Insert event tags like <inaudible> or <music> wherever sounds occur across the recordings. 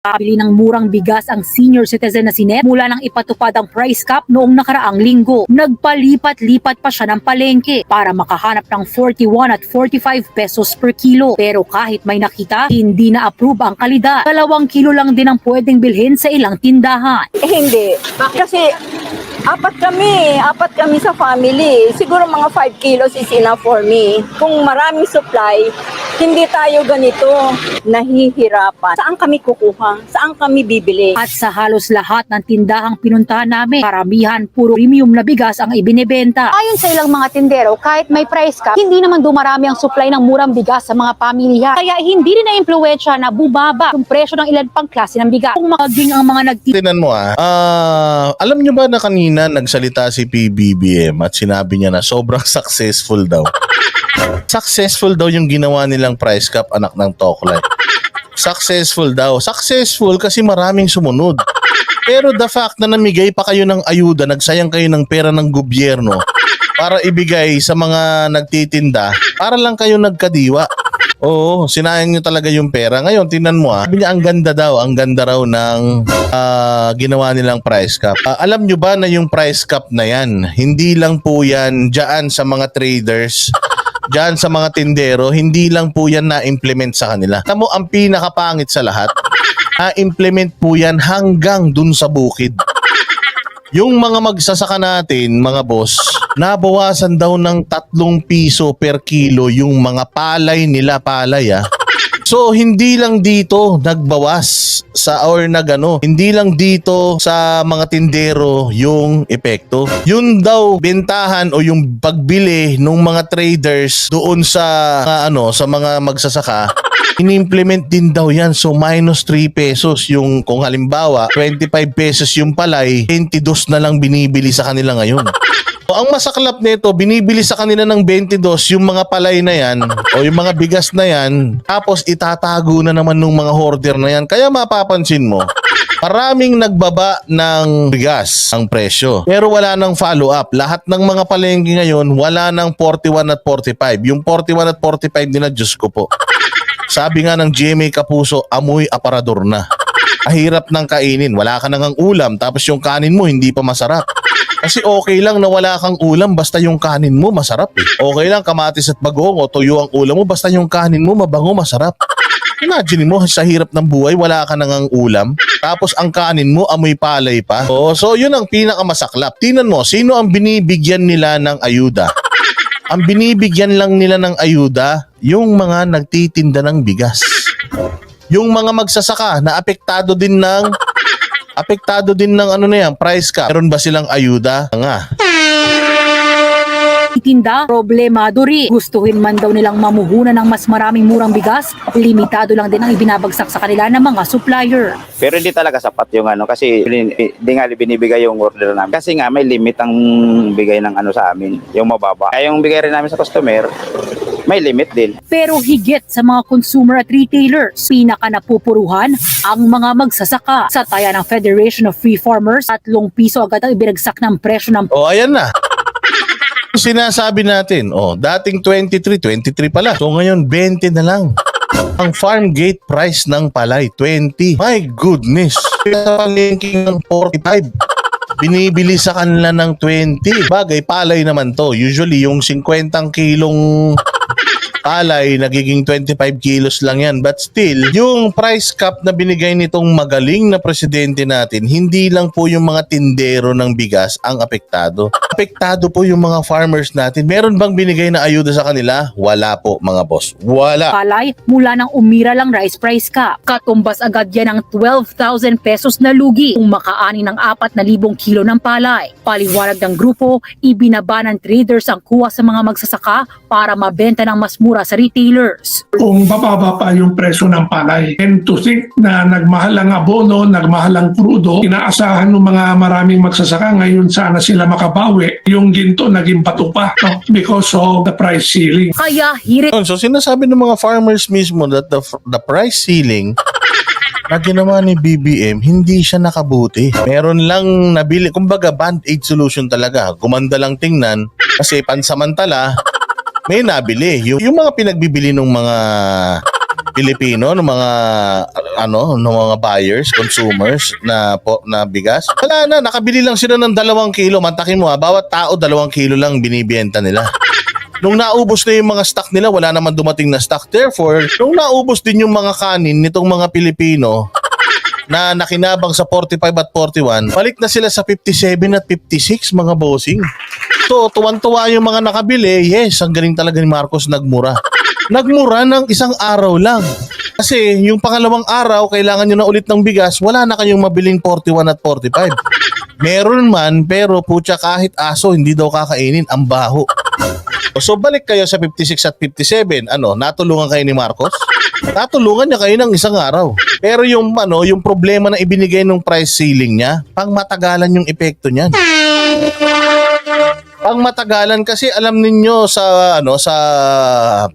Kabili ng murang bigas ang senior citizen na si Net mula nang ipatupad ang price cap noong nakaraang linggo. Nagpalipat-lipat pa siya ng palengke para makahanap ng 41 at 45 pesos per kilo. Pero kahit may nakita, hindi na-approve ang kalidad. Dalawang kilo lang din ang pwedeng bilhin sa ilang tindahan. Eh, hindi. Kasi apat kami, apat kami sa family. Siguro mga 5 kilos is enough for me. Kung maraming supply, hindi tayo ganito nahihirapan. Saan kami kukuha? Saan kami bibili? At sa halos lahat ng tindahang pinuntahan namin, karamihan puro premium na bigas ang ibinebenta. Ayon sa ilang mga tindero, kahit may price cap, hindi naman dumarami ang supply ng murang bigas sa mga pamilya. Kaya hindi rin na-impluensya na bubaba yung presyo ng ilan pang klase ng bigas. Kung maging ang mga nagtitinda Tinan mo ah. Ah, alam nyo ba na kanina nagsalita si PBBM at sinabi niya na sobrang <laughs> successful daw. successful daw yung ginawa nilang price cap anak ng Toklay. Successful daw. Successful kasi maraming sumunod. Pero the fact na namigay pa kayo ng ayuda, nagsayang kayo ng pera ng gobyerno para ibigay sa mga nagtitinda, para lang kayo nagkadiwa. Oo, sinayang nyo talaga yung pera. Ngayon, tingnan mo ah. Sabi niya, ang ganda daw, ang ganda raw ng ah, ginawa nilang price cap. Ah, alam nyo ba na yung price cap na yan, hindi lang po yan dyan sa mga traders, <laughs> dyan sa mga tindero, hindi lang po yan na-implement sa kanila. Tamo ang pinakapangit sa lahat, na-implement po yan hanggang dun sa bukid. Yung mga magsasaka natin, mga boss, nabawasan daw ng tatlong piso per kilo yung mga palay nila palay ah. So hindi lang dito nagbawas sa or nagano, hindi lang dito sa mga tindero yung epekto. Yun daw bentahan o yung pagbili ng mga traders doon sa ah, ano sa mga magsasaka ini-implement din daw yan. So minus 3 pesos yung kung halimbawa 25 pesos yung palay, 22 na lang binibili sa kanila ngayon. <laughs> So, ang masaklap nito, binibili sa kanila ng 22 yung mga palay na yan o yung mga bigas na yan tapos itatago na naman ng mga hoarder na yan. Kaya mapapansin mo, maraming nagbaba ng bigas ang presyo. Pero wala nang follow up. Lahat ng mga palengke ngayon, wala nang 41 at 45. Yung 41 at 45 din na Diyos ko po. <laughs> Sabi nga ng GMA Kapuso, amoy aparador na. Ahirap ng kainin, wala ka nang ulam tapos yung kanin mo hindi pa masarap. Kasi okay lang na wala kang ulam basta yung kanin mo masarap eh. Okay lang kamatis at bagong o tuyo ang ulam mo basta yung kanin mo mabango masarap. Imagine mo sa hirap ng buhay wala ka nang ulam tapos ang kanin mo amoy palay pa. Oo, so yun ang pinakamasaklap. Tingnan mo sino ang binibigyan nila ng ayuda. Ang binibigyan lang nila ng ayuda yung mga nagtitinda ng bigas. Yung mga magsasaka na apektado din ng apektado din ng ano na yan, price cap. Meron ba silang ayuda? Nga. Itinda, problemado rin. Gustuhin man daw nilang mamuhunan ng mas maraming murang bigas, limitado lang din ang ibinabagsak sa kanila ng mga supplier. Pero hindi talaga sapat yung ano kasi hindi nga binibigay yung order namin. Kasi nga may limit ang bigay ng ano sa amin, yung mababa. Kaya yung bigay rin namin sa customer, may limit din. Pero higit sa mga consumer at retailers, pinaka napupuruhan ang mga magsasaka. Sa taya ng Federation of Free Farmers, 3 piso agad ang ibinagsak ng presyo ng O ayan na. Sinasabi natin, oh, dating 23, 23 pala. So ngayon 20 na lang. Ang farm gate price ng palay, 20. My goodness. Sa palengke ng 45. Binibili sa kanila ng 20. Bagay, palay naman to. Usually, yung 50 kilong palay, nagiging 25 kilos lang yan. But still, yung price cap na binigay nitong magaling na presidente natin, hindi lang po yung mga tindero ng bigas ang apektado. Apektado po yung mga farmers natin. Meron bang binigay na ayuda sa kanila? Wala po mga boss. Wala. palay mula nang umira lang rice price cap. Katumbas agad yan ng 12,000 pesos na lugi kung makaani ng 4,000 kilo ng palay. Paliwanag ng grupo, ibinaba ng traders ang kuha sa mga magsasaka para mabenta ng mas mura sa retailers. kung bababa pa yung presyo ng palay. And to think na nagmahal ang abono, nagmahal ang krudo, inaasahan ng mga maraming magsasaka ngayon sana sila makabawi. Yung ginto naging bato pa no? because of the price ceiling. Kaya hirit So sinasabi ng mga farmers mismo that the, the price ceiling na ginawa ni BBM, hindi siya nakabuti. Meron lang nabili, kumbaga band-aid solution talaga. Gumanda lang tingnan kasi pansamantala may nabili. Yung, yung mga pinagbibili ng mga Pilipino, ng mga ano, ng mga buyers, consumers na po na bigas. Wala na, nakabili lang sila ng dalawang kilo. Mantakin mo ha, bawat tao dalawang kilo lang binibenta nila. Nung naubos na yung mga stock nila, wala naman dumating na stock. Therefore, nung naubos din yung mga kanin nitong mga Pilipino na nakinabang sa 45 at 41, balik na sila sa 57 at 56 mga bossing. So, tuwan-tuwa yung mga nakabili. Yes, ang galing talaga ni Marcos nagmura. Nagmura ng isang araw lang. Kasi yung pangalawang araw, kailangan nyo na ulit ng bigas, wala na kayong mabiling 41 at 45. Meron man, pero putya kahit aso, hindi daw kakainin, ang baho. So balik kayo sa 56 at 57, ano, natulungan kayo ni Marcos? Natulungan niya kayo ng isang araw. Pero yung ano, yung problema na ibinigay ng price ceiling niya, pang matagalan yung epekto niyan. Pang matagalan kasi alam ninyo sa ano sa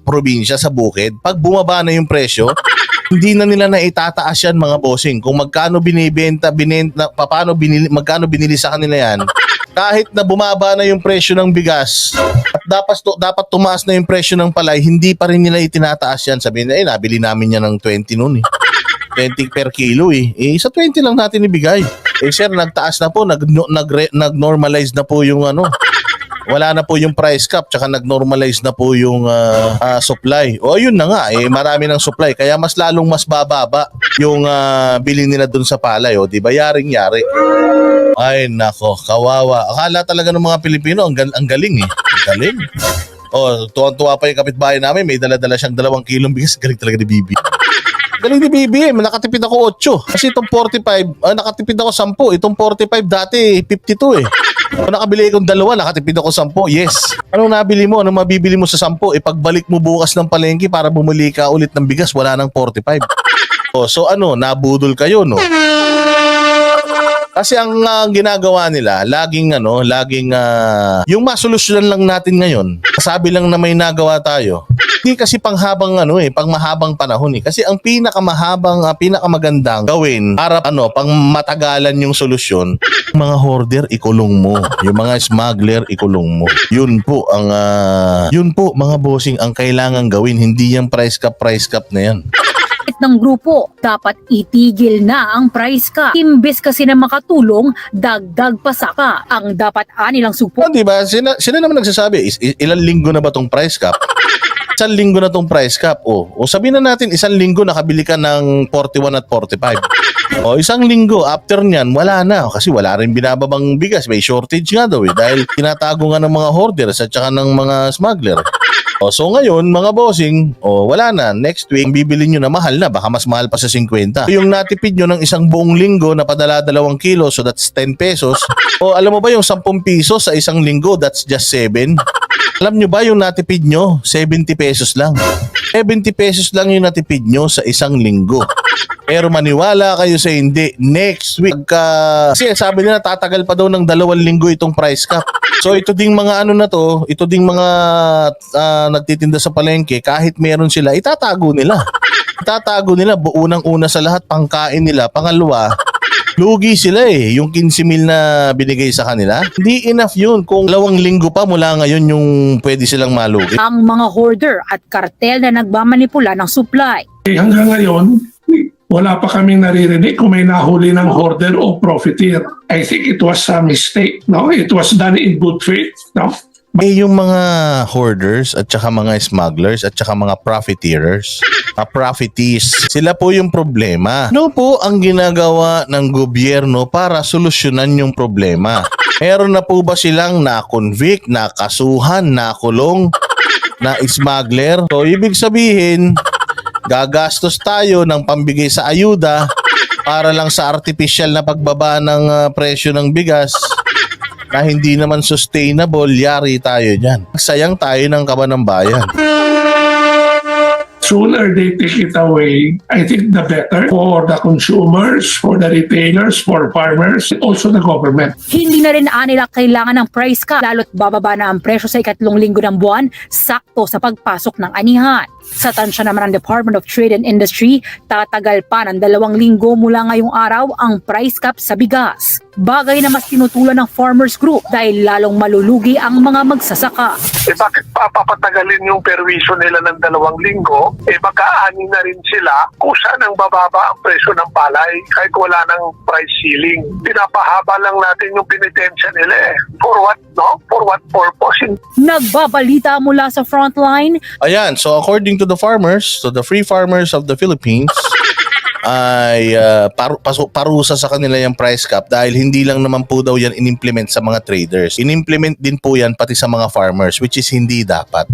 probinsya sa bukid, pag bumaba na yung presyo, <laughs> hindi na nila na itataas yan mga bossing. Kung magkano binibenta, binenta, paano binili, magkano binili sa kanila yan, <laughs> kahit na bumaba na yung presyo ng bigas at dapat to, dapat tumaas na yung presyo ng palay, hindi pa rin nila itinataas yan. Sabihin na, eh, nabili namin yan ng 20 noon eh. <laughs> 20 per kilo eh. Eh, sa 20 lang natin ibigay. Eh, sir, nagtaas na po, nag, nag, nag-normalize na po yung ano, wala na po yung price cap tsaka nag-normalize na po yung ah, ah, supply. O yun na nga, eh marami ng supply kaya mas lalong mas bababa yung ah, bilhin nila dun sa palay, o di ba? Yaring-yari. Ay nako, kawawa. Akala talaga ng mga Pilipino ang, ang galing eh. Ang galing. Oh, tuwang-tuwa pa yung kapitbahay namin, may dala-dala siyang dalawang kilong bigas. Galing talaga ni Bibi. Galing ni Bibi eh. Nakatipid ako 8. Kasi itong 45, ah, nakatipid ako 10. Itong 45 dati 52 eh. Kung nakabili akong dalawa, nakatipid ako 10. Yes. Anong nabili mo? Anong mabibili mo sa 10? Ipagbalik mo bukas ng palengke para bumili ka ulit ng bigas, wala nang 45. Oh, so ano, nabudol kayo, no? Kasi ang ah, ginagawa nila, laging ano, laging ah, yung masolusyonan lang natin ngayon. Sabi lang na may nagawa tayo. Hindi kasi panghabang ano eh, pang mahabang panahon eh. Kasi ang pinakamahabang, ah, pinakamagandang gawin para ano, pang matagalan yung solusyon, <laughs> mga hoarder ikulong mo, yung mga smuggler ikulong mo. Yun po ang ah, yun po mga bossing ang kailangan gawin, hindi yung price cap price cap na yan. ng grupo, dapat itigil na ang price cap. Imbes kasi na makatulong, dagdag pa saka ang dapat anilang supo. Oh, di ba? Sila, sila naman nagsasabi, is, is- ilang linggo na ba tong price cap? <laughs> isang linggo na tong price cap. O, o sabihin na natin, isang linggo nakabili ka ng 41 at 45. <laughs> O, isang linggo, after nyan, wala na. Kasi wala rin binababang bigas. May shortage nga daw eh. Dahil tinatago nga ng mga hoarders at saka ng mga smuggler. O, so ngayon, mga bossing, o, wala na. Next week, bibili nyo na mahal na. Baka mas mahal pa sa 50. Yung natipid nyo ng isang buong linggo na padala dalawang kilo, so that's 10 pesos. <laughs> O alam mo ba yung 10 pesos sa isang linggo, that's just 7. Alam nyo ba yung natipid nyo? 70 pesos lang. 70 pesos lang yung natipid nyo sa isang linggo. Pero maniwala kayo sa hindi, next week, pagka, kasi sabi nila tatagal pa daw ng dalawang linggo itong price cap. So ito ding mga ano na to, ito ding mga ah, nagtitinda sa palengke, kahit meron sila, itatago nila. Itatago nila, bu- unang-una sa lahat, pangkain nila. Pangalawa, Lugi sila eh, yung 15 mil na binigay sa kanila. Hindi enough yun kung dalawang linggo pa mula ngayon yung pwede silang malugi. Ang mga hoarder at kartel na nagmamanipula ng supply. Eh, hanggang ngayon, wala pa kaming naririnig kung may nahuli ng hoarder o profiteer. I think it was a mistake. No? It was done in good faith. No? Eh yung mga hoarders at saka mga smugglers at saka mga profiteers, mga profitees, sila po yung problema. Ano po ang ginagawa ng gobyerno para solusyonan yung problema? Meron na po ba silang na-convict, nakasuhan, nakulong, na smuggler? So ibig sabihin, gagastos tayo ng pambigay sa ayuda para lang sa artificial na pagbaba ng ah, presyo ng bigas na hindi naman sustainable, yari tayo dyan. Sayang tayo ng kaban ng bayan. Sooner they take it away, I think the better for the consumers, for the retailers, for farmers, and also the government. Hindi na rin anila kailangan ng price cap lalo't bababa na ang presyo sa ikatlong linggo ng buwan sakto sa pagpasok ng anihan. Sa tansya naman ng Department of Trade and Industry, tatagal pa ng dalawang linggo mula ngayong araw ang price cap sa bigas. Bagay na mas tinutulan ng farmers group dahil lalong malulugi ang mga magsasaka. eh bakit pa papatagalin yung perwisyo nila ng dalawang linggo? Eh magkaani na rin sila kung saan ang bababa ang presyo ng palay kahit wala ng price ceiling. Pinapahaba lang natin yung penitensya nila eh. For what, no? For what purpose? Nagbabalita mula sa frontline, Ayan, so according to the farmers, to the free farmers of the Philippines, <laughs> ay uh, paru- pasu- parusa sa kanila yung price cap dahil hindi lang naman po daw yan inimplement sa mga traders. Inimplement din po yan pati sa mga farmers which is hindi dapat.